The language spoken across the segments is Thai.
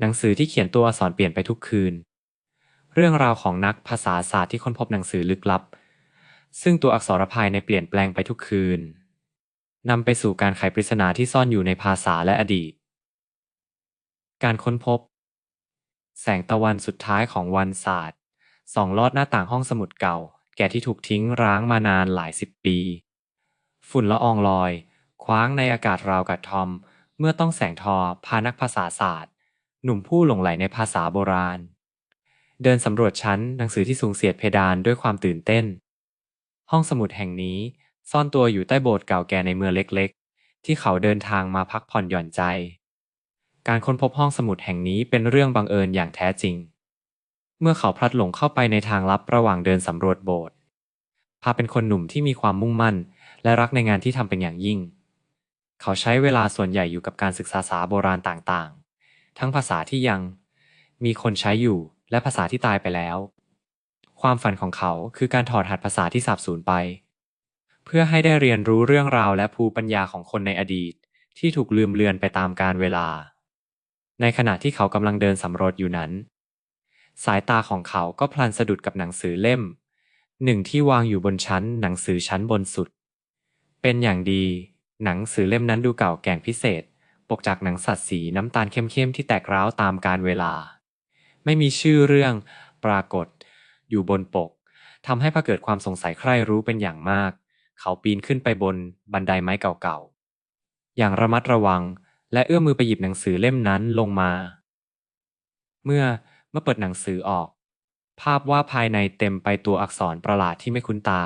หนังสือที่เขียนตัวอักษรเปลี่ยนไปทุกคืน เรื่องราวของนักภาษาศาสตร์ที่ค้นพบหนังสือลึกลับ ซึ่งตัวอักษรภายในเปลี่ยนแปลงไปทุกคืนนำไปสู่การไขปริศนาที่ซ่อนอยู่ในภาษาและอดีต การค้นพบ แสงตะวันสุดท้ายของวันศาสตร์ส่องลอดหน้าต่างห้องสมุดเก่า แก่ที่ถูกทิ้งร้างมานานหลายสิบปี ฝุ่นละอองลอย คว้างในอากาศราวกับทอม เมื่อต้องแสงทอพานักภาษาศาสตร์ หนุ่มผู้หลงไหลในภาษาโบราณ เดินสำรวจชั้นหนังสือที่สูงเสียดเพดานด้วยความตื่นเต้น ห้องสมุดแห่งนี้ซ่อนตัวอยู่ใต้โบสถ์เก่าแก่ในเมืองเล็กๆ ที่เขาเดินทางมาพักผ่อนหย่อนใจ การค้นพบห้องสมุดแห่งนี้เป็นเรื่องบังเอิญอย่างแท้จริง เมื่อเขาพลัดหลงเข้าไปในทางลับระหว่างเดินสำรวจโบสถ์พาเป็นคนหนุ่มที่มีความมุ่งมั่น และรักในงานที่ทำเป็นอย่างยิ่ง เขาใช้เวลาส่วนใหญ่อยู่กับการศึกษาภาษาโบราณต่างๆ ทั้งภาษาที่ยัง มีคนใช้อยู่และภาษาที่ตายไปแล้ว ความฝันของเขาคือการถอดหัดภาษาที่สาบสูญไป เพื่อให้ได้เรียนรู้เรื่องราวและภูปัญญาของคนในอดีต ที่ถูกลืมเลือนไปตามกาลเวลา ในขณะที่เขากำลังเดินสำรวจอยู่นั้น สายตาของเขาก็พลันสะดุดกับหนังสือเล่ม หนึ่งที่วางอยู่บนชั้นหนังสือชั้นบนสุด เป็นอย่างดี หนังสือเล่มนั้นดูเก่าแก่งพิเศษ ปกจากหนังสัตว์สีน้ำตาลเข้มๆที่แตกร้าวตามกาลเวลา ไม่มีชื่อเรื่องปรากฏ อยู่บนปกทำให้พระเกิดความสงสัยใคร่รู้เป็นอย่างมาก เขาปีนขึ้นไปบนบันไดไม้เก่าๆ อย่างระมัดระวัง และเอื้อมมือไปหยิบหนังสือเล่มนั้นลงมา เมื่อเมื่อเปิดหนังสือออก ภาพว่าภายในเต็มไปตัวอักษรประหลาดที่ไม่คุ้นตา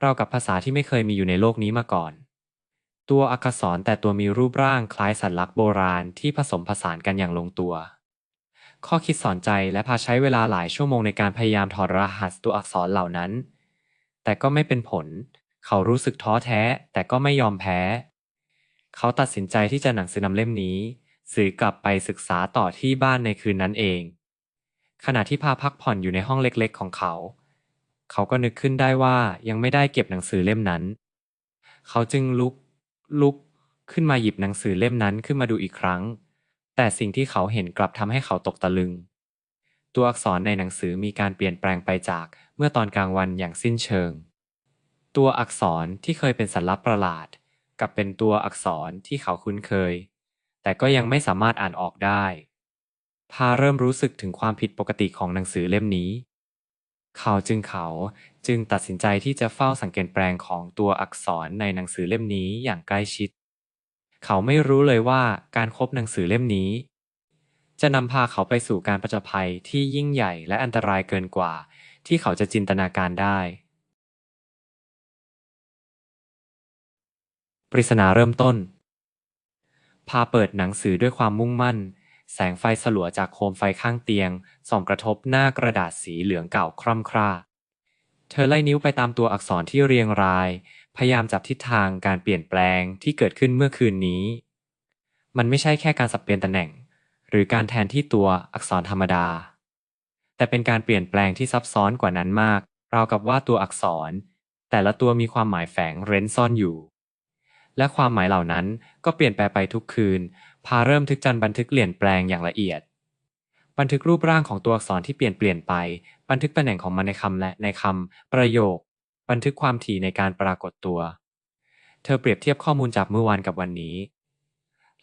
เรากับภาษาที่ไม่เคยมีอยู่ในโลกนี้มาก่อน ตัวอักษรแต่ตัวมีรูปร่างคล้ายสัตว์ลักษณ์โบราณที่ผสมผสานกันอย่างลงตัว ข้อคิดสอนใจและพาใช้เวลาหลายชั่วโมงในการพยายามถอดรหัสตัวอักษรเหล่านั้น แต่ก็ไม่เป็นผล เขารู้สึกท้อแท้แต่ก็ไม่ยอมแพ้ เขาตัดสินใจที่จะหนังสือนำเล่มนี้สื่อกลับไปศึกษาต่อที่บ้านในคืนนั้นเอง ขณะที่พาพักผ่อนอยู่ในห้องเล็กๆ ของเขา เขาก็นึกขึ้นได้ว่ายังไม่ได้เก็บหนังสือเล่มนั้น เขาจึงลุก ลุกขึ้นมาหยิบหนังสือเล่มนั้นขึ้นมาดูอีกครั้ง แต่สิ่งที่เขาเห็นกลับทำให้เขาตกตะลึง ตัวอักษรในหนังสือมีการเปลี่ยนแปลงไปจากเมื่อตอนกลางวันอย่างสิ้นเชิง ตัวอักษรที่เคยเป็นสัญลักษณ์ประหลาดกับเป็นตัวอักษรที่เขาคุ้นเคย แต่ก็ยังไม่สามารถอ่านออกได้ พาเริ่มรู้สึกถึงความผิดปกติของหนังสือเล่มนี้ เขาจึงเขา จึงตัดสินใจที่จะเฝ้าสังเกตแปลงของตัวอักษรในหนังสือเล่มนี้อย่างใกล้ชิด เขาไม่รู้เลยว่าการครบหนังสือเล่มนี้ จะนำพาเขาไปสู่การประจภัยที่ยิ่งใหญ่และอันตรายเกินกว่า ที่เขาจะจินตนาการได้ ปริศนาเริ่มต้น พาเปิดหนังสือด้วยความมุ่งมั่น แสงไฟสลัวจากโคมไฟข้างเตียงส่องกระทบหน้ากระดาษสีเหลืองเก่าคร่ำคร่า เธอไล่นิ้วไปตามตัวอักษรที่เรียงราย พยายามจับทิศทางการเปลี่ยนแปลงที่เกิดขึ้นเมื่อคืนนี้ มันไม่ใช่แค่การสับเปลี่ยนตำแหน่ง หรือการแทนที่ตัวอักษรธรรมดา แต่เป็นการเปลี่ยนแปลงที่ซับซ้อนกว่านั้นมาก ราวกับว่าตัวอักษร แต่ละตัวมีความหมายแฝงเร้นซ่อนอยู่ และความหมายเหล่านั้นก็เปลี่ยนแปลงไปทุกคืน พาเริ่มทึกจันบันทึกเปลี่ยนแปลงอย่างละเอียด บันทึกรูปร่างของตัวอักษรที่เปลี่ยนเปลี่ยนไป บันทึกตำแหน่งของมันในคำและในคำประโยค บันทึกความถี่ในการปรากฏตัว เธอเปรียบเทียบข้อมูลจากเมื่อวานกับวันนี้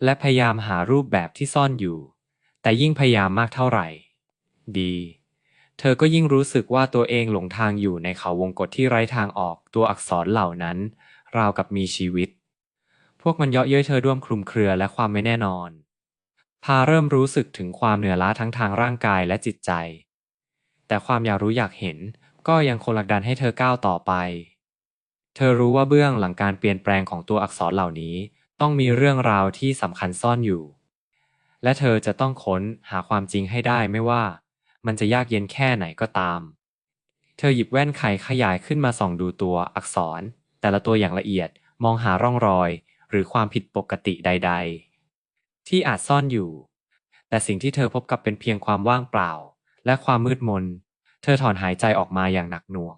และพยายามหารูปแบบที่ซ่อนอยู่ แต่ยิ่งพยายามมากเท่าไหร่ ดี เธอก็ยิ่งรู้สึกว่าตัวเองหลงทางอยู่ในเขาวงกฏที่ไร้ทางออกตัวอักษรเหล่านั้น ราวกับมีชีวิต พวกมันเยาะเย้ยเธอร่วมคลุมเครือและความไม่แน่นอน พาเริ่มรู้สึกถึงความเหนื่อยล้าทั้งทางร่างกายและจิตใจ แต่ความอยากรู้อยากเห็นก็ยังคงหลักดันให้เธอก้าวต่อไป เธอรู้ว่าเบื้องหลังการเปลี่ยนแปลงของตัวอักษรเหล่านี้ ต้องมีเรื่องราวที่สำคัญซ่อนอยู่ และเธอจะต้องค้นหาความจริงให้ได้ไม่ว่า มันจะยากเย็นแค่ไหนก็ตาม เธอหยิบแว่นไขขยายขึ้นมาส่องดูตัวอักษร แต่ละตัวอย่างละเอียดมองหาร่องรอย หรือความผิดปกติใด ๆ ที่อาจซ่อนอยู่ แต่สิ่งที่เธอพบกับเป็นเพียงความว่างเปล่า และความมืดมน เธอถอนหายใจออกมาอย่างหนักหน่วง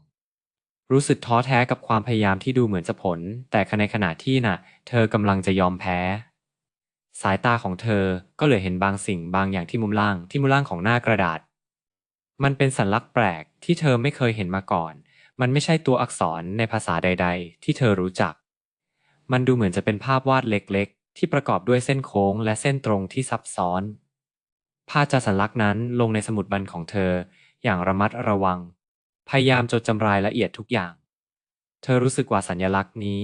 รู้สึกท้อแท้กับความพยายามที่ดูเหมือนจะผล แต่ในขณะที่น่ะ เธอกำลังจะยอมแพ้ สายตาของเธอก็เหลือเห็นบางสิ่งบางอย่างที่มุมล่างที่มุมล่างของหน้ากระดาษ มันเป็นสัญลักษณ์แปลกที่เธอไม่เคยเห็นมาก่อน มันไม่ใช่ตัวอักษรในภาษาใด ๆ ที่เธอรู้จัก มันดูเหมือนจะเป็นภาพวาดเล็กๆ ที่ประกอบด้วยเส้นโค้งและเส้นตรงที่ซับซ้อนพาจะสัญลักษณ์นั้นลงในสมุดบันของเธออย่างระมัดระวัง พยายามจดจำรายละเอียดทุกอย่าง เธอรู้สึกว่าสัญลักษณ์นี้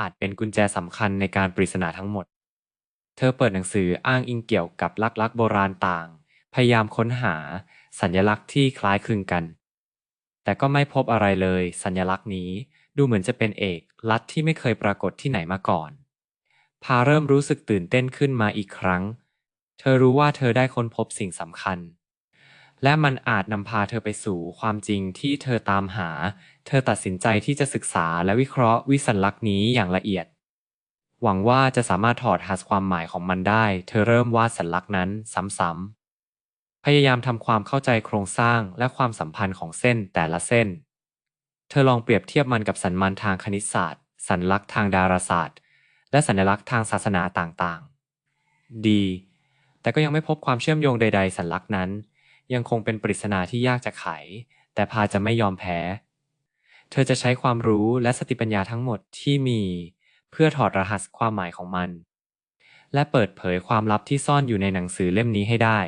อาจเป็นกุญแจสำคัญในการปริศนาทั้งหมด เธอเปิดหนังสืออ้างอิงเกี่ยวกับลักลักโบราณต่าง พยายามค้นหาสัญลักษณ์ที่คล้ายคลึงกัน แต่ก็ไม่พบอะไรเลย สัญลักษณ์นี้ดูเหมือนจะเป็นเอกลักษณ์ที่ไม่เคยปรากฏที่ไหนมาก่อน พาเริ่มรู้สึกตื่นเต้นขึ้นมาอีกครั้ง เธอรู้ว่าเธอได้ค้นพบสิ่งสำคัญ และมันอาจนำพาเธอไปสู่ความจริงที่เธอตามหา เธอตัดสินใจที่จะศึกษาและวิเคราะห์วิสัญลักษณ์นี้อย่างละเอียด หวังว่าจะสามารถถอดหาความหมายของมันได้ เธอเริ่มวาดสัญลักษณ์นั้นซ้ำๆ พยายามทำความเข้าใจโครงสร้างและความสัมพันธ์ของเส้นแต่ละเส้น เธอลองเปรียบเทียบมันกับสัญญาณทางคณิตศาสตร์ สัญลักษณ์ทางดาราศาสตร์ และสัญลักษณ์ทางศาสนาต่างๆ ดี แต่ก็ยังไม่พบความเชื่อมโยงใด ๆ สัญลักษณ์นั้น ยังคงเป็นปริศนาที่ยากจะไข แต่พาจะไม่ยอมแพ้ เธอจะใช้ความรู้และสติปัญญาทั้งหมดที่มี เพื่อถอดรหัสความหมายของมัน และเปิดเผยความลับที่ซ่อนอยู่ในหนังสือเล่มนี้ให้ได้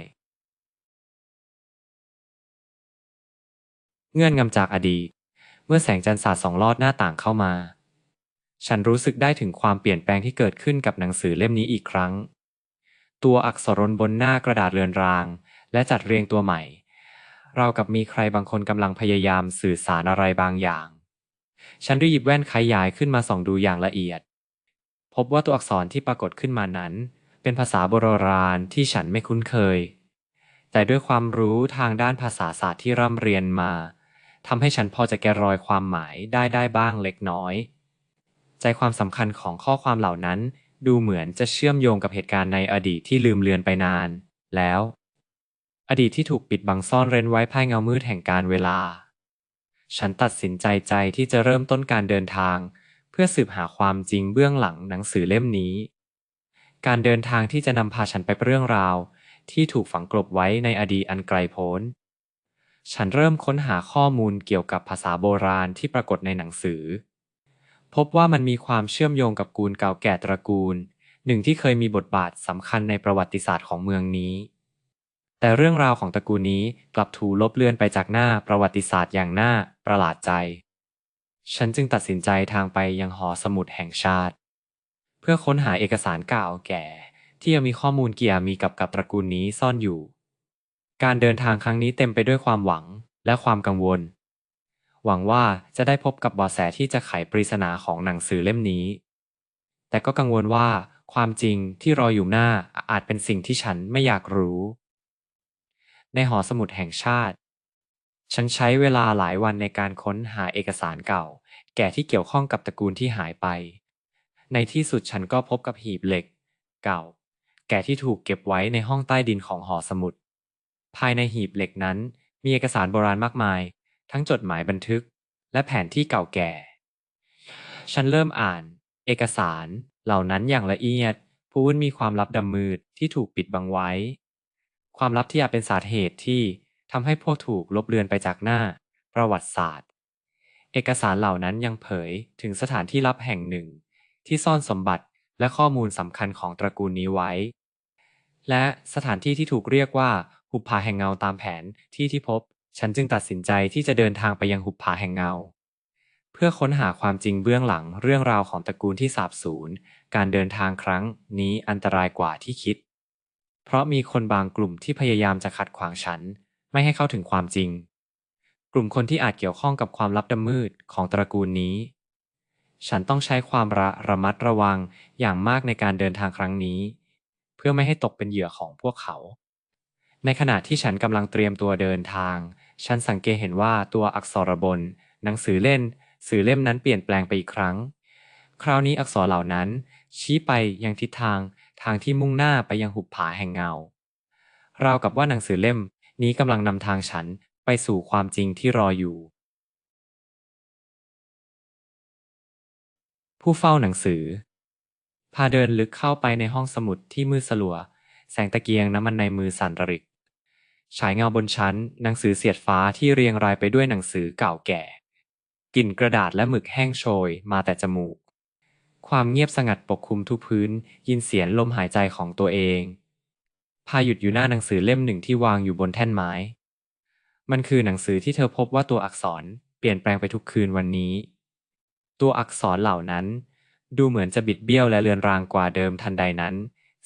เงื่อนงำจากอดีต เมื่อแสงจันทร์สาดส่องลอดหน้าต่างเข้ามา ฉันรู้สึกได้ถึงความเปลี่ยนแปลงที่เกิดขึ้นกับหนังสือเล่มนี้อีกครั้ง ตัวอักษรบนหน้ากระดาษเรือนราง และจัดเรียงตัวใหม่ เรากับมีใครบางคนกำลังพยายามสื่อสารอะไรบางอย่าง ฉันรีบหยิบแว่นขยายขึ้นมาส่องดูอย่างละเอียด พบว่าตัวอักษรที่ปรากฏขึ้นมานั้น เป็นภาษาโบราณที่ฉันไม่คุ้นเคย แต่ด้วยความรู้ทางด้านภาษาศาสตร์ที่ร่ำเรียนมาทำให้ฉันพอจะแกะรอยความหมายได้ได้บ้างเล็กน้อย ใจความสำคัญของข้อความเหล่านั้น ดูเหมือนจะเชื่อมโยงกับเหตุการณ์ในอดีตที่ลืมเลือนไปนาน แล้ว อดีตที่ถูกปิดบังซ่อนเร้นไว้ภายเงามืดแห่งการเวลา ฉันตัดสินใจใจที่จะเริ่มต้นการเดินทาง เพื่อสืบหาความจริงเบื้องหลังหนังสือเล่มนี้ การเดินทางที่จะนำพาฉันไปเรื่องราว ที่ถูกฝังกลบไว้ในอดีตอันไกลโพ้นฉันเริ่มค้นหาข้อมูลเกี่ยวกับภาษาโบราณที่ปรากฏในหนังสือ พบว่ามันมีความเชื่อมโยงกับกูลเก่าแก่ตระกูล หนึ่งที่เคยมีบทบาทสำคัญในประวัติศาสตร์ของเมืองนี้ แต่เรื่องราวของตระกูลนี้กลับถูกลบเลือนไปจากหน้าประวัติศาสตร์อย่างน่าประหลาดใจ ฉันจึงตัดสินใจทางไปยังหอสมุดแห่งชาติ เพื่อค้นหาเอกสารเก่าแก่ ที่ยังมีข้อมูลเกี่ยวมีกับกับตระกูลนี้ซ่อนอยู่ การเดินทางครั้งนี้เต็มไปด้วยความหวังและความกังวล หวังว่าจะได้พบกับเบาะแสที่จะไขปริศนาของหนังสือเล่มนี้ แต่ก็กังวลว่าความจริงที่รออยู่หน้าอาจเป็นสิ่งที่ฉันไม่อยากรู้ ในหอสมุดแห่งชาติ ฉันใช้เวลาหลายวันในการค้นหาเอกสารเก่า แก่ที่เกี่ยวข้องกับตระกูลที่หายไป ในที่สุดฉันก็พบกับหีบเหล็ก เก่า แก่ที่ถูกเก็บไว้ในห้องใต้ดินของหอสมุด ภายในหีบเหล็กนั้นมีเอกสารโบราณมากมาย ทั้งจดหมายบันทึก และแผนที่เก่าแก่ ฉันเริ่มอ่าน เอกสารเหล่านั้นอย่างละเอียดพูนมีความลับดำมืดที่ถูกปิดบังไว้ ความลับที่อาจเป็นสาเหตุที่ทำให้พวกถูกลบเลือนไปจากหน้า ประวัติศาสตร์ เอกสารเหล่านั้นยังเผยถึงสถานที่ลับแห่งหนึ่ง ที่ซ่อนสมบัติและข้อมูลสำคัญของตระกูลนี้ไว้ และสถานที่ที่ถูกเรียกว่า หุบผาแห่งเงาตามแผนที่ที่พบ ฉันจึงตัดสินใจที่จะเดินทางไปยังหุบผาแห่งเงา เพื่อค้นหาความจริงเบื้องหลังเรื่องราวของตระกูลที่สาบสูญ การเดินทางครั้งนี้อันตรายกว่าที่คิด เพราะมีคนบางกลุ่มที่พยายามจะขัดขวางฉัน ไม่ให้เข้าถึงความจริง กลุ่มคนที่อาจเกี่ยวข้องกับความลับดำมืดของตระกูลนี้ ฉันต้องใช้ความระระมัดระวังอย่างมากในการเดินทางครั้งนี้ เพื่อไม่ให้ตกเป็นเหยื่อของพวกเขา ในขณะที่ฉันกำลังเตรียมตัวเดินทาง ฉันสังเกตเห็นว่าตัวอักษรบน หนังสือเล่น สื่อเล่มนั้นเปลี่ยนแปลงไปอีกครั้ง คราวนี้อักษรเหล่านั้น ชี้ไปยังทิศทางทางที่มุ่งหน้าไปยังหุบผาแห่งเงาราวกับว่าหนังสือเล่มนี้กำลังนำทางฉันไปสู่ความจริงที่รออยู่ ผู้เฝ้าหนังสือ พาเดินลึกเข้าไปในห้องสมุดที่มืดสลัว แสงตะเกียงน้ำมันในมือสั่นระริก ฉายเงาบนชั้น หนังสือเสียดฟ้าที่เรียงรายไปด้วยหนังสือเก่าแก่ กลิ่นกระดาษและหมึกแห้งโชยมาแต่จมูก ความเงียบสงัดปกคลุมทุกพื้น ยินเสียงลมหายใจของตัวเอง พาหยุดอยู่หน้าหนังสือเล่มหนึ่งที่วางอยู่บนแท่นไม้ มันคือหนังสือที่เธอพบว่าตัวอักษรเปลี่ยนแปลงไปทุกคืนวันนี้ ตัวอักษรเหล่านั้น ดูเหมือนจะบิดเบี้ยวและเลือนรางกว่าเดิมทันใดนั้น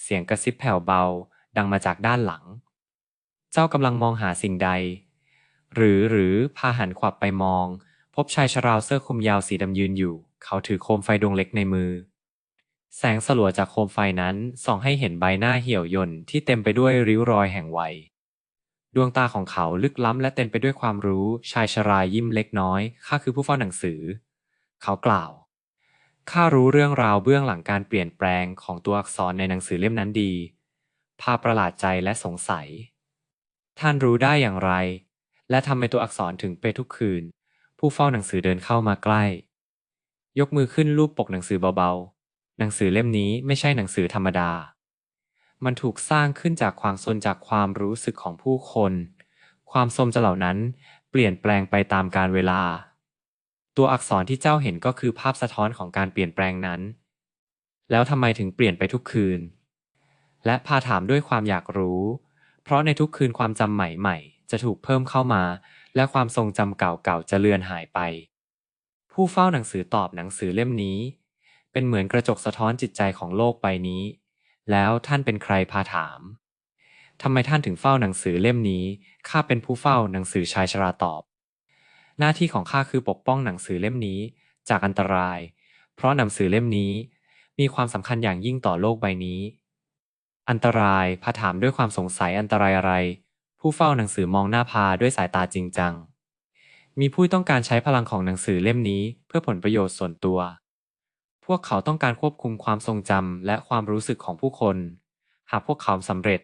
เสียงกระซิบแผ่วเบา ดังมาจากด้านหลัง เจ้ากำลังมองหาสิ่งใด หรือหรือพาหันขวับไปมอง พบชายชราวเสื้อคลุมยาวสีดำยืนอยู่ เขาถือโคมไฟดวงเล็กในมือ แสงสลัวจากโคมไฟนั้นส่องให้เห็นใบหน้าเหี่ยวย่นที่เต็มไปด้วยริ้วรอยแห่งวัยดวงตาของเขาลึกล้ำและเต็มไปด้วยความรู้ ชายชรายยิ้มเล็กน้อย ข้าคือผู้เฝ้าหนังสือ เขากล่าว ข้ารู้เรื่องราวเบื้องหลังการเปลี่ยนแปลงของตัวอักษรในหนังสือเล่มนั้นดีพาประหลาดใจและสงสัย ท่านรู้ได้อย่างไร และทำไมตัวอักษรถึงเปทุกคืน ผู้เฝ้าหนังสือเดินเข้ามาใกล้ ยกมือขึ้นรูปปกหนังสือเบาๆ หนังสือเล่มนี้ไม่ใช่หนังสือธรรมดา มันถูกสร้างขึ้นจากความสนจากความรู้สึกของผู้คน ความทรงจำเหล่านั้นเปลี่ยนแปลงไปตามกาลเวลา ตัวอักษรที่เจ้าเห็นก็คือภาพสะท้อนของการเปลี่ยนแปลงนั้น แล้วทำไมถึงเปลี่ยนไปทุกคืน และพาถามด้วยความอยากรู้ เพราะในทุกคืนความจำใหม่ๆ จะถูกเพิ่มเข้ามา และความทรงจำเก่าๆจะเลือนหายไป ผู้เฝ้าหนังสือตอบหนังสือเล่มนี้ เป็นเหมือนกระจกสะท้อนจิตใจของโลกใบนี้ แล้วท่านเป็นใครพาถามทำไมท่านถึงเฝ้าหนังสือเล่มนี้ ข้าเป็นผู้เฝ้าหนังสือชายชราตอบ หน้าที่ของข้าคือปกป้องหนังสือเล่มนี้ จากอันตราย เพราะหนังสือเล่มนี้ มีความสำคัญอย่างยิ่งต่อโลกใบนี้ อันตรายพาถามด้วยความสงสัยอันตรายอะไร ผู้เฝ้าหนังสือมองหน้าพาด้วยสายตาจริงจัง มีผู้ต้องการใช้พลังของหนังสือเล่มนี้เพื่อผลประโยชน์ส่วนตัว พวกเขาต้องการควบคุมความทรงจำและความรู้สึกของผู้คน หากพวกเขาสำเร็จ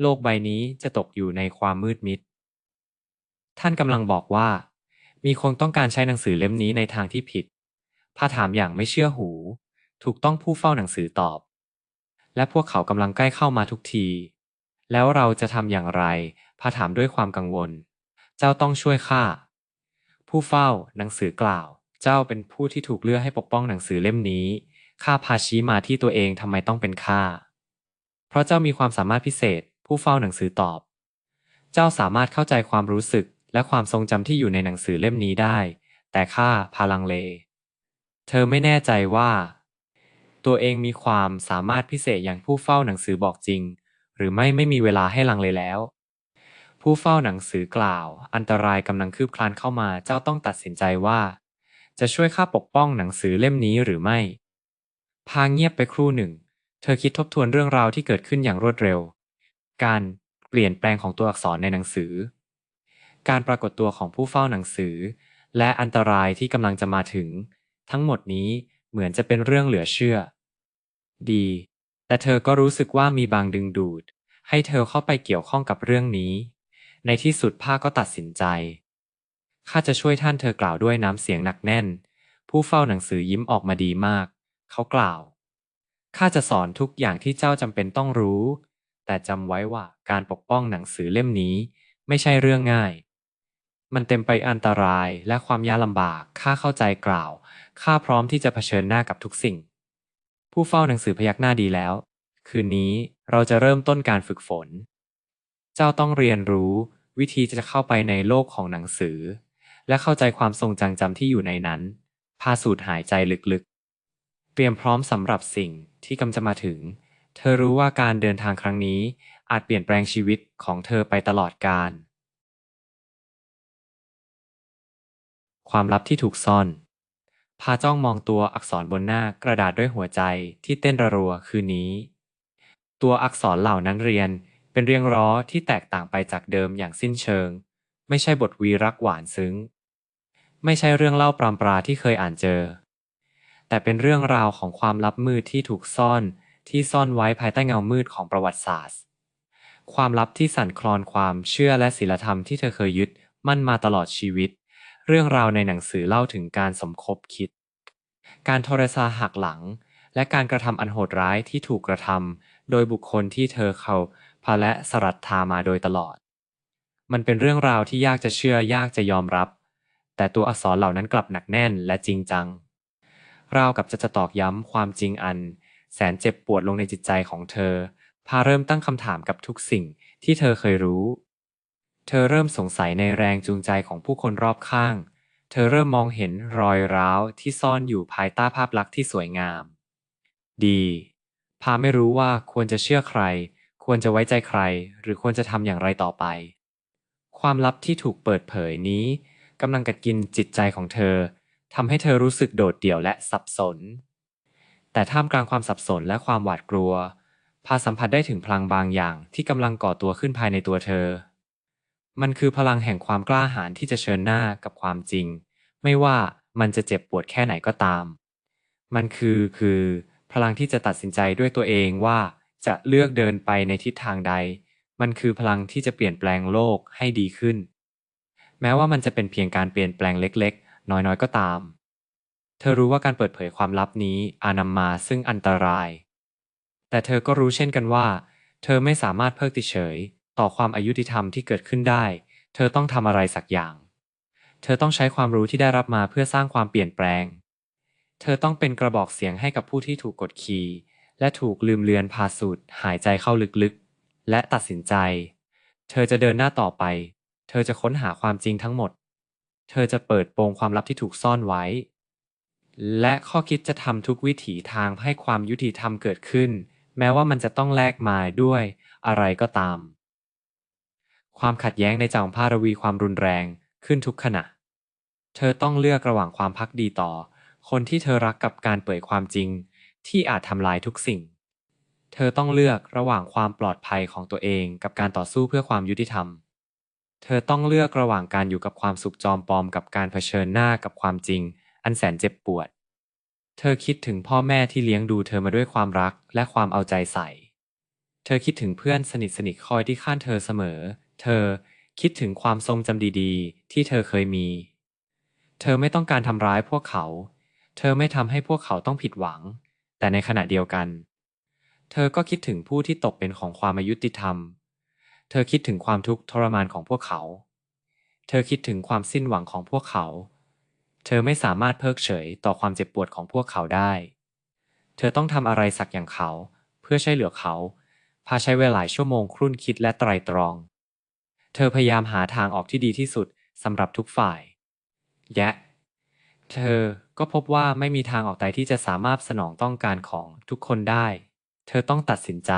โลกใบนี้จะตกอยู่ในความมืดมิด ท่านกำลังบอกว่า มีคนต้องการใช้หนังสือเล่มนี้ในทางที่ผิดพาถามอย่างไม่เชื่อหู ถูกต้องผู้เฝ้าหนังสือตอบ และพวกเขากำลังใกล้เข้ามาทุกที แล้วเราจะทำอย่างไรพาถามด้วยความกังวล เจ้าต้องช่วยข้า ผู้เฝ้าหนังสือกล่าว เจ้าเป็นผู้ที่ถูกเลือกให้ปกป้องหนังสือเล่มนี้ ข้าพาชี้มาที่ตัวเองทำไมต้องเป็นข้า เพราะเจ้ามีความสามารถพิเศษ ผู้เฝ้าหนังสือตอบ เจ้าสามารถเข้าใจความรู้สึกและความทรงจำที่อยู่ในหนังสือเล่มนี้ได้ แต่ข้าพาลังเล เธอไม่แน่ใจว่า ตัวเองมีความสามารถพิเศษอย่างผู้เฝ้าหนังสือบอกจริง หรือไม่ไม่มีเวลาให้ลังเลแล้ว ผู้เฝ้าหนังสือกล่าว อันตรายกำลังคืบคลานเข้ามาเจ้าต้องตัดสินใจว่า จะช่วยข้าปกป้องหนังสือเล่มนี้หรือไม่ พาเงียบไปครู่หนึ่ง เธอคิดทบทวนเรื่องราวที่เกิดขึ้นอย่างรวดเร็ว การเปลี่ยนแปลงของตัวอักษรในหนังสือ การปรากฏตัวของผู้เฝ้าหนังสือ และอันตรายที่กำลังจะมาถึง ทั้งหมดนี้ เหมือนจะเป็นเรื่องเหลือเชื่อ ดี แต่เธอก็รู้สึกว่ามีบางดึงดูด ให้เธอเข้าไปเกี่ยวข้องกับเรื่องนี้ ในที่สุดผ้าก็ตัดสินใจ ข้าจะช่วยท่านเธอกล่าวด้วยน้ำเสียงหนักแน่น ผู้เฝ้าหนังสือยิ้มออกมาดีมาก เขากล่าว ข้าจะสอนทุกอย่างที่เจ้าจำเป็นต้องรู้ แต่จำไว้ว่าการปกป้องหนังสือเล่มนี้ไม่ใช่เรื่องง่าย มันเต็มไปอันตรายและความยากลำบาก ข้าเข้าใจกล่าว ข้าพร้อมที่จะเผชิญหน้ากับทุกสิ่ง ผู้เฝ้าหนังสือพยักหน้าดีแล้ว คืนนี้เราจะเริ่มต้นการฝึกฝน เจ้าต้องเรียนรู้วิธีจะเข้าไปในโลกของหนังสือ และเข้าใจความทรงจำจำที่อยู่ในนั้น พาสูดหายใจลึกๆ เตรียมพร้อมสำหรับสิ่งที่กำจะมาถึง เธอรู้ว่าการเดินทางครั้งนี้อาจเปลี่ยนแปลงชีวิตของเธอไปตลอดกาลความลับที่ถูกซ่อน พาจ้องมองตัวอักษรบนหน้ากระดาษด้วยหัวใจที่เต้นระรัวคืนนี้ ตัวอักษรเหล่านั้นเรียนเป็นเรียงร้อที่แตกต่างไปจากเดิมอย่างสิ้นเชิง ไม่ใช่บทวีรักหวานซึ้ง ไม่ใช่เรื่องเล่าปรามปราที่เคยอ่านเจอ แต่เป็นเรื่องราวของความลับมืดที่ถูกซ่อนที่ซ่อนไว้ภายใต้เงามืดของประวัติศาสตร์ ความลับที่สั่นคลอนความเชื่อและศีลธรรมที่เธอเคยยึดมั่นมาตลอดชีวิต เรื่องราวในหนังสือเล่าถึงการสมคบคิด การโทรศาหักหลัง และการกระทำอันโหดร้ายที่ถูกกระทำโดยบุคคลที่เธอเขาพาและสรัทธามาโดยตลอด มันเป็นเรื่องราวที่ยากจะเชื่อยากจะยอมรับ แต่ตัวอักษรเหล่านั้นกลับหนักแน่นและจริงจัง ราวกับจะจะตอกย้ำความจริงอัน แสนเจ็บปวดลงในจิตใจของเธอ พาเริ่มตั้งคำถามกับทุกสิ่งที่เธอเคยรู้ เธอเริ่มสงสัยในแรงจูงใจของผู้คนรอบข้าง เธอเริ่มมองเห็นรอยร้าวที่ซ่อนอยู่ภายใต้ภาพลักษณ์ที่สวยงาม ดี พาไม่รู้ว่าควรจะเชื่อใคร ควรจะไว้ใจใคร หรือควรจะทำอย่างไรต่อไป ความลับที่ถูกเปิดเผยนี้กำลังกัดกินจิตใจของเธอทำให้เธอรู้สึกโดดเดี่ยวและสับสน แต่ท่ามกลางความสับสนและความหวาดกลัว พาสัมผัสได้ถึงพลังบางอย่างที่กำลังก่อตัวขึ้นภายในตัวเธอ มันคือพลังแห่งความกล้าหาญที่จะเชิญหน้ากับความจริง ไม่ว่ามันจะเจ็บปวดแค่ไหนก็ตาม มันคือคือ พลังที่จะตัดสินใจด้วยตัวเองว่าจะเลือกเดินไปในทิศทางใด มันคือพลังที่จะเปลี่ยนแปลงโลกให้ดีขึ้น แม้ว่ามันจะเป็นเพียงการเปลี่ยนแปลงเล็กๆ น้อยๆ ก็ตาม เธอรู้ว่าการเปิดเผยความลับนี้อานำมาซึ่งอันตราย แต่เธอก็รู้เช่นกันว่า เธอไม่สามารถเพิกเฉย ต่อความอายุติธรรมที่เกิดขึ้นได้ เธอต้องทำอะไรสักอย่าง เธอต้องใช้ความรู้ที่ได้รับมาเพื่อสร้างความเปลี่ยนแปลง เธอต้องเป็นกระบอกเสียงให้กับผู้ที่ถูกกดขี่ และถูกลืมเลือนพาสูดหายใจเข้าลึกๆ และตัดสินใจ เธอจะเดินหน้าต่อไป เธอจะค้นหาความจริงทั้งหมด เธอจะเปิดโปงความลับที่ถูกซ่อนไว้ และข้อคิดจะทำทุกวิถีทางให้ความยุติธรรมเกิดขึ้น แม้ว่ามันจะต้องแลกมาด้วยอะไรก็ตาม ความขัดแย้งในใจของพาระวีความรุนแรงขึ้นทุกขณะ เธอต้องเลือกระหว่างความพักดีต่อ คนที่เธอรักกับการเปิดความจริง ที่อาจทำลายทุกสิ่ง เธอต้องเลือกระหว่างความปลอดภัยของตัวเองกับการต่อสู้เพื่อความยุติธรรม เธอต้องเลือกระหว่างการอยู่กับความสุขจอมปลอมกับการเผชิญหน้ากับความจริง อันแสนเจ็บปวด เธอคิดถึงพ่อแม่ที่เลี้ยงดูเธอมาด้วยความรักและความเอาใจใส่ เธอคิดถึงเพื่อนสนิทสนิทคอยที่ข้างเธอเสมอ เธอคิดถึงความทรงจำดีๆ ที่เธอเคยมี เธอไม่ต้องการทำร้ายพวกเขา เธอไม่ทำให้พวกเขาต้องผิดหวัง แต่ในขณะเดียวกัน เธอก็คิดถึงผู้ที่ตกเป็นของความอายุติธรรม เธอคิดถึงความทุกข์ทรมานของพวกเขา เธอคิดถึงความสิ้นหวังของพวกเขา เธอไม่สามารถเพิกเฉยต่อความเจ็บปวดของพวกเขาได้ เธอต้องทำอะไรสักอย่างเขา เพื่อช่วยเหลือเขา พาใช้เวลาหลายชั่วโมงครุ่นคิดและไตรตรอง เธอพยายามหาทางออกที่ดีที่สุดสำหรับทุกฝ่าย แยะ เธอก็พบว่าไม่มีทางออกใดที่จะสามารถสนองต้องการของทุกคนได้ เธอต้องตัดสินใจ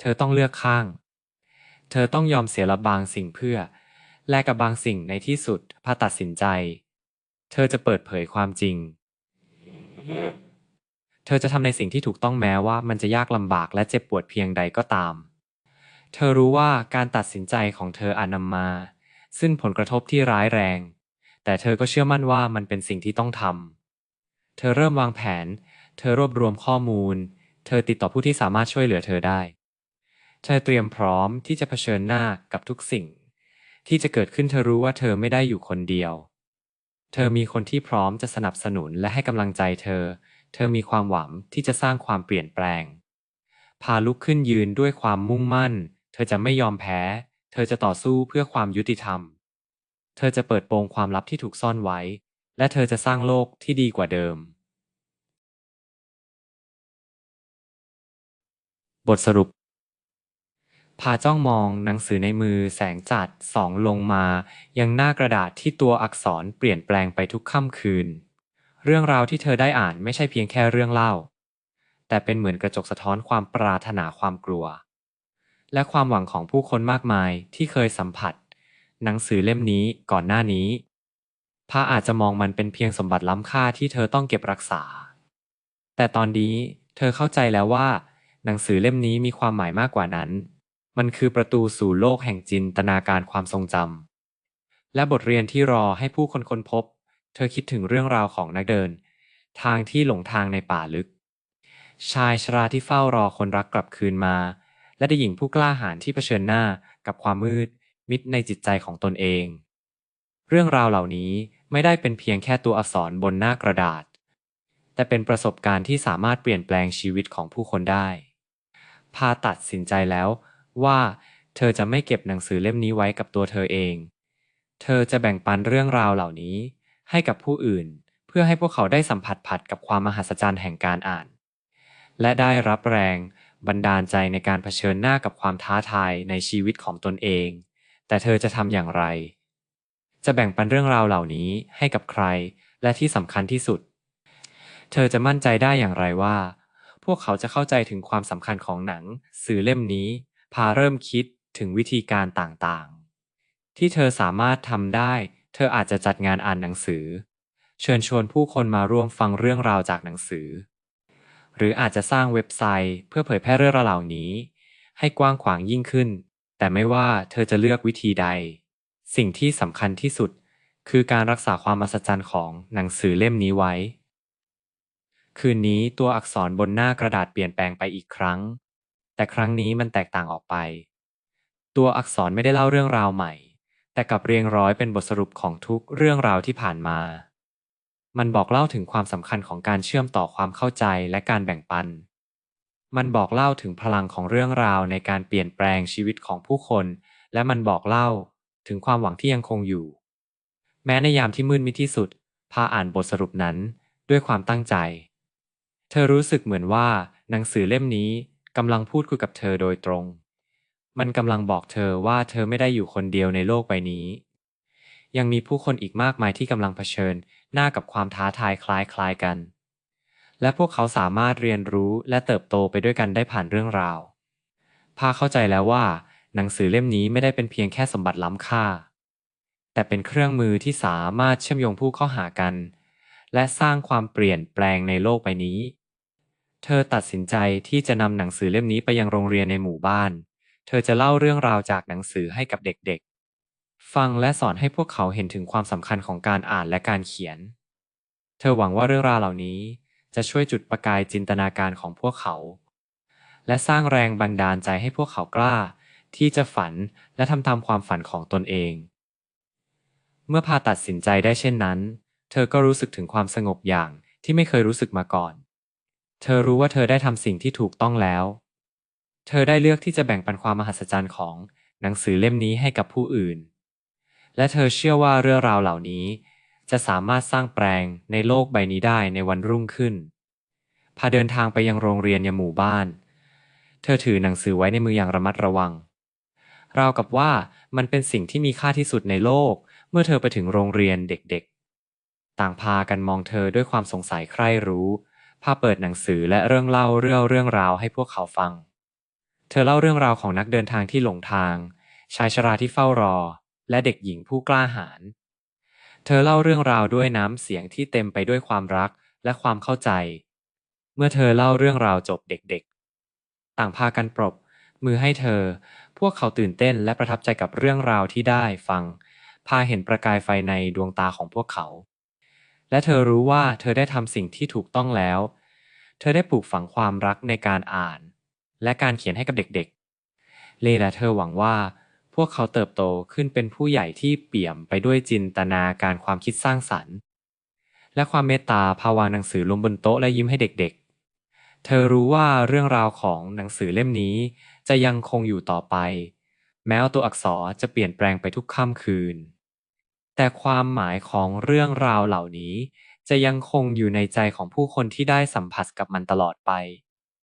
เธอต้องเลือกข้าง เธอต้องยอมเสียละบางสิ่งเพื่อ แลกกับบางสิ่งในที่สุดพาตัดสินใจ เธอจะเปิดเผยความจริง เธอจะทำในสิ่งที่ถูกต้องแม้ว่ามันจะยากลำบากและเจ็บปวดเพียงใดก็ตาม เธอรู้ว่าการตัดสินใจของเธออาจนำมา ซึ่งผลกระทบที่ร้ายแรง แต่เธอก็เชื่อมั่นว่ามันเป็นสิ่งที่ต้องทำ เธอเริ่มวางแผน เธอรวบรวมข้อมูล เธอติดต่อผู้ที่สามารถช่วยเหลือเธอได้ เธอเตรียมพร้อมที่จะเผชิญหน้ากับทุกสิ่ง ที่จะเกิดขึ้นเธอรู้ว่าเธอไม่ได้อยู่คนเดียว เธอมีคนที่พร้อมจะสนับสนุนและให้กำลังใจเธอ เธอมีความหวังที่จะสร้างความเปลี่ยนแปลง พาลุกขึ้นยืนด้วยความมุ่งมั่น เธอจะไม่ยอมแพ้ เธอจะต่อสู้เพื่อความยุติธรรม เธอจะเปิดโปงความลับที่ถูกซ่อนไว้ และเธอจะสร้างโลกที่ดีกว่าเดิม บทสรุป พาจ้องมองหนังสือในมือแสงจัดส่องลงมา ยังหน้ากระดาษที่ตัวอักษรเปลี่ยนแปลงไปทุกค่ำคืน เรื่องราวที่เธอได้อ่านไม่ใช่เพียงแค่เรื่องเล่า แต่เป็นเหมือนกระจกสะท้อนความปรารถนาความกลัว และความหวังของผู้คนมากมายที่เคยสัมผัส หนังสือเล่มนี้ก่อนหน้านี้พาอาจจะมองมันเป็นเพียงสมบัติล้ำค่าที่เธอต้องเก็บรักษา แต่ตอนนี้เธอเข้าใจแล้วว่า หนังสือเล่มนี้มีความหมายมากกว่านั้น มันคือประตูสู่โลกแห่งจินตนาการความทรงจำและบทเรียนที่รอให้ผู้คนค้นพบ เธอคิดถึงเรื่องราวของนักเดิน ทางที่หลงทางในป่าลึก ชายชราที่เฝ้ารอคนรักกลับคืนมา และเด็กหญิงผู้กล้าหาญที่เผชิญหน้ากับความมืด มิดในจิตใจของตนเอง เรื่องราวเหล่านี้ไม่ได้เป็นเพียงแค่ตัวอักษรบนหน้ากระดาษ แต่เป็นประสบการณ์ที่สามารถเปลี่ยนแปลงชีวิตของผู้คนได้ พาตัดสินใจแล้วว่าเธอจะไม่เก็บหนังสือเล่มนี้ไว้กับตัวเธอเอง เธอจะแบ่งปันเรื่องราวเหล่านี้ให้กับผู้อื่น เพื่อให้พวกเขาได้สัมผัสผัดกับความมหัศจรรย์แห่งการอ่าน และได้รับแรง บันดาลใจในการเผชิญหน้ากับความท้าทายในชีวิตของตนเอง แต่เธอจะทำอย่างไร จะแบ่งปันเรื่องราวเหล่านี้ให้กับใคร และที่สำคัญที่สุด เธอจะมั่นใจได้อย่างไรว่า พวกเขาจะเข้าใจถึงความสำคัญของหนัง สื่อเล่มนี้ พาเริ่มคิดถึงวิธีการต่างๆ ที่เธอสามารถทำได้ เธออาจจะจัดงานอ่านหนังสือ เชิญชวนผู้คนมาร่วมฟังเรื่องราวจากหนังสือ หรืออาจจะสร้างเว็บไซต์เพื่อเผยแพร่เรื่องราวเหล่านี้ ให้กว้างขวางยิ่งขึ้น แต่ไม่ว่าเธอจะเลือกวิธีใด สิ่งที่สำคัญที่สุด คือการรักษาความมหัศจรรย์ของหนังสือเล่มนี้ไว้ คืนนี้ตัวอักษรบนหน้ากระดาษเปลี่ยนแปลงไปอีกครั้ง แต่ครั้งนี้มันแตกต่างออกไป ตัวอักษรไม่ได้เล่าเรื่องราวใหม่ แต่กลับเรียงร้อยเป็นบทสรุปของทุกเรื่องราวที่ผ่านมา มันบอกเล่าถึงความสำคัญของการเชื่อมต่อความเข้าใจและการแบ่งปัน มันบอกเล่าถึงพลังของเรื่องราวในการเปลี่ยนแปลงชีวิตของผู้คน และมันบอกเล่าถึงความหวังที่ยังคงอยู่ แม้ในยามที่มืดมิดที่สุด พาอ่านบทสรุปนั้นด้วยความตั้งใจ เธอรู้สึกเหมือนว่าหนังสือเล่มนี้กำลังพูดคุยกับเธอโดยตรง มันกำลังบอกเธอว่าเธอไม่ได้อยู่คนเดียวในโลกใบนี้ ยังมีผู้คนอีกมากมายที่กำลังเผชิญ หน้ากับความท้าทายคล้ายๆกัน และพวกเขาสามารถเรียนรู้และเติบโตไปด้วยกันได้ผ่านเรื่องราว พาเข้าใจแล้วว่า หนังสือเล่มนี้ไม่ได้เป็นเพียงแค่สมบัติล้ำค่า แต่เป็นเครื่องมือที่สามารถเชื่อมโยงผู้เข้าหากัน และสร้างความเปลี่ยนแปลงในโลกใบนี้ เธอตัดสินใจที่จะนำหนังสือเล่มนี้ไปยังโรงเรียนในหมู่บ้าน เธอจะเล่าเรื่องราวจากหนังสือให้กับเด็กๆ ฟังและสอนให้พวกเขาเห็นถึงความสำคัญของการอ่านและการเขียน เธอหวังว่าเรื่องราวเหล่านี้จะช่วยจุดประกายจินตนาการของพวกเขา และสร้างแรงบันดาลใจให้พวกเขากล้า ที่จะฝันและทำตามความฝันของตนเอง เมื่อพาตัดสินใจได้เช่นนั้น เธอก็รู้สึกถึงความสงบอย่างที่ไม่เคยรู้สึกมาก่อน เธอรู้ว่าเธอได้ทำสิ่งที่ถูกต้องแล้ว เธอได้เลือกที่จะแบ่งปันความมหัศจรรย์ของหนังสือเล่มนี้ให้กับผู้อื่น และเธอเชื่อว่าเรื่องราวเหล่านี้ จะสามารถสร้างแปลงในโลกใบนี้ได้ในวันรุ่งขึ้น พาเดินทางไปยังโรงเรียนยังหมู่บ้าน เธอถือหนังสือไว้ในมืออย่างระมัดระวัง ราวกับว่ามันเป็นสิ่งที่มีค่าที่สุดในโลก เมื่อเธอไปถึงโรงเรียนเด็กๆ ต่างพากันมองเธอด้วยความสงสัยใคร่รู้ พาเปิดหนังสือและเรื่องเล่าเรื่องเรื่องราวให้พวกเขาฟัง เธอเล่าเรื่องราวของนักเดินทางที่หลงทาง ชายชราที่เฝ้ารอ และเด็กหญิงผู้กล้าหาญ เธอเล่าเรื่องราวด้วยน้ำเสียงที่เต็มไปด้วยความรักและความเข้าใจ เมื่อเธอเล่าเรื่องราวจบเด็กๆ ต่างพากันปรบมือให้เธอ พวกเขาตื่นเต้นและประทับใจกับเรื่องราวที่ได้ฟัง พาเห็นประกายไฟในดวงตาของพวกเขา และเธอรู้ว่าเธอได้ทำสิ่งที่ถูกต้องแล้ว เธอได้ปลูกฝังความรักในการอ่าน และการเขียนให้กับเด็กๆ เลและเธอหวังว่า พวกเขาเติบโตขึ้นเป็นผู้ใหญ่ที่เปี่ยมไปด้วยจินตนาการความคิดสร้างสรรค์ และความเมตตาพาวางหนังสือลงบนโต๊ะและยิ้มให้เด็กๆ เธอรู้ว่าเรื่องราวของหนังสือเล่มนี้จะยังคงอยู่ต่อไป แม้ว่าตัวอักษรจะเปลี่ยนแปลงไปทุกค่ำคืน แต่ความหมายของเรื่องราวเหล่านี้ จะยังคงอยู่ในใจของผู้คนที่ได้สัมผัสกับมันตลอดไป